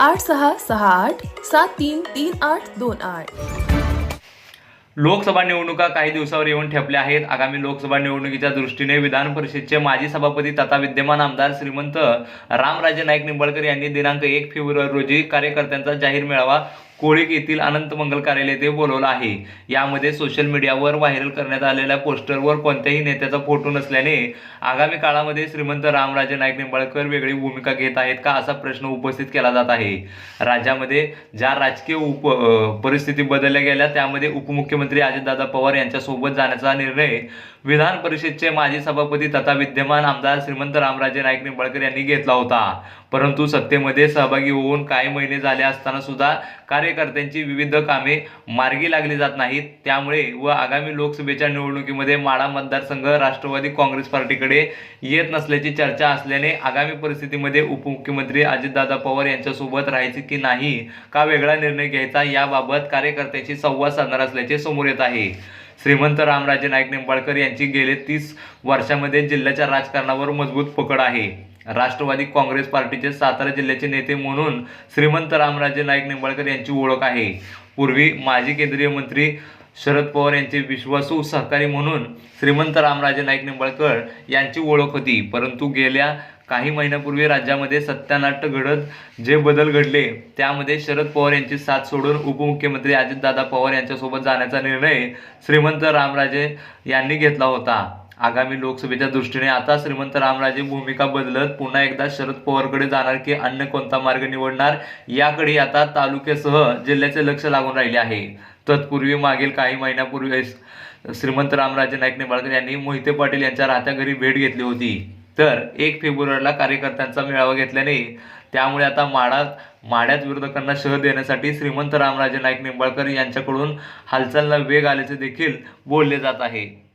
आठ सहा सहा आठ सात तीन तीन आठ दोन आठ. लोकसभा निवडणुका काही दिवसावर येऊन ठेपल्या आहेत. आगामी लोकसभा निवडणुकीच्या दृष्टीने विधान परिषदेचे माजी सभापती तथा विद्यमान आमदार श्रीमंत रामराजे नाईक निंबाळकर यांनी दिनांक एक फेब्रुवारी रोजी कार्यकर्त्यांचा जाहीर मेळावा कोळीक येथील अनंत मंगल कार्यालय ते बोलवलं आहे. यामध्ये सोशल मीडियावर व्हायरल करण्यात आलेल्या पोस्टरवर कोणत्याही नेत्याचा फोटो नसल्याने आगामी काळामध्ये श्रीमंत रामराजे नाईक निंबाळकर वेगळी भूमिका घेत आहेत का असा प्रश्न उपस्थित केला जात आहे. राज्यामध्ये ज्या राजकीय उप परिस्थिती बदलल्या गेल्या त्यामध्ये उपमुख्यमंत्री अजितदादा पवार यांच्यासोबत जाण्याचा निर्णय विधान परिषदेचे माजी सभापती तथा विद्यमान आमदार श्रीमंत रामराजे नाईक निंबाळकर यांनी घेतला होता. परंतु सत्तेमध्ये सहभागी होऊन काही महिने झाले असताना सुद्धा कार्यकर्त्यांची विविध कामे मार्गी लागली जात नाहीत. त्यामुळे व आगामी लोकसभेच्या निवडणुकीमध्ये माडा मतदारसंघ राष्ट्रवादी काँग्रेस पार्टीकडे येत नसल्याची चर्चा असल्याने आगामी परिस्थितीमध्ये उपमुख्यमंत्री अजितदादा पवार यांच्यासोबत राहायचे की नाही का वेगळा निर्णय घ्यायचा याबाबत कार्यकर्त्यांशी संवाद साधणार असल्याचे समोर येत आहे. श्रीमंत रामराजे नाईक निंबाळकर यांची गेले तीस वर्षामध्ये जिल्ह्याच्या राजकारणावर मजबूत पकड आहे. राष्ट्रवादी काँग्रेस पार्टीचे सातारा जिल्ह्याचे नेते म्हणून श्रीमंत रामराजे नाईक निंबाळकर यांची ओळख आहे. पूर्वी माजी केंद्रीय मंत्री शरद पवार यांचे विश्वासू सहकारी म्हणून श्रीमंत रामराजे नाईक निंबाळकर यांची ओळख होती परंतु गेल्या काही महिन्यापूर्वी राज्यामध्ये सत्यानाट्य घडत जे बदल घडले त्यामध्ये शरद पवार यांची साथ सोडून उपमुख्यमंत्री अजितदादा पवार यांच्यासोबत जाण्याचा निर्णय श्रीमंत रामराजे यांनी घेतला होता. आगामी लोकसभेच्या दृष्टीने आता श्रीमंत रामराजे भूमिका बदलत पुन्हा एकदा शरद पवारकडे जाणार की अन्य कोणता मार्ग निवडणार याकडे आता तालुक्यासह जिल्ह्याचे लक्ष लागून राहिले आहे. तत्पूर्वी मागील काही महिन्यापूर्वी श्रीमंत रामराजे नाईक निंबाळकर यांनी मोहिते पाटील यांच्या राहत्या घरी भेट घेतली होती. तर एक फेब्रुवारीला कार्यकर्त्यांचा मेळावा घेतल्याने त्यामुळे आता माडात माड्यात विरोधकांना शह देण्यासाठी श्रीमंत रामराजे नाईक निंबाळकर यांच्याकडून हालचालला वेग आल्याचे देखील बोलले जात आहे.